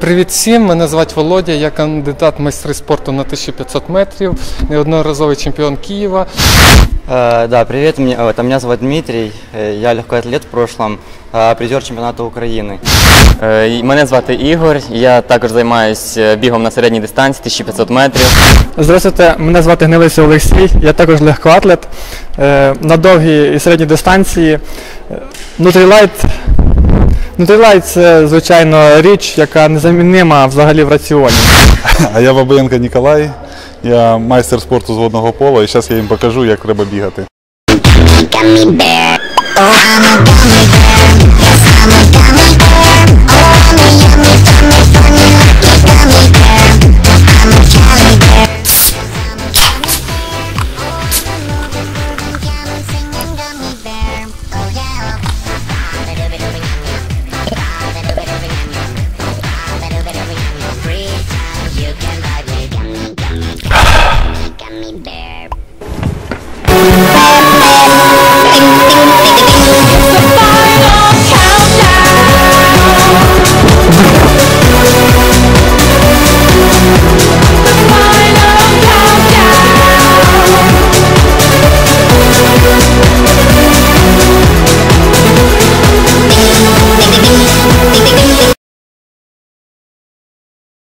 Привіт всім, мене звати Володя, я кандидат в майстри спорту на 1500 метрів, неодноразовий чемпіон Києва. Э, Да, привет, меня, э, это меня зовут Дмитрий, э, я легкий атлет в прошлом, э, призер чемпіонату України. Е, і Мене звати Ігор, я також займаюся бігом на середній дистанції 1500 метрів. Здравствуйте, мене звати Гнилися Олексій, я також легкоатлет е, на довгій і середній дистанції. Е, Нутрілайт. Нутрілайт це, звичайно, річ, яка незамінима взагалі в раціоні. А я Бабаєнко Ніколай, я майстер спорту з водного пола і зараз я їм покажу, як треба бігати.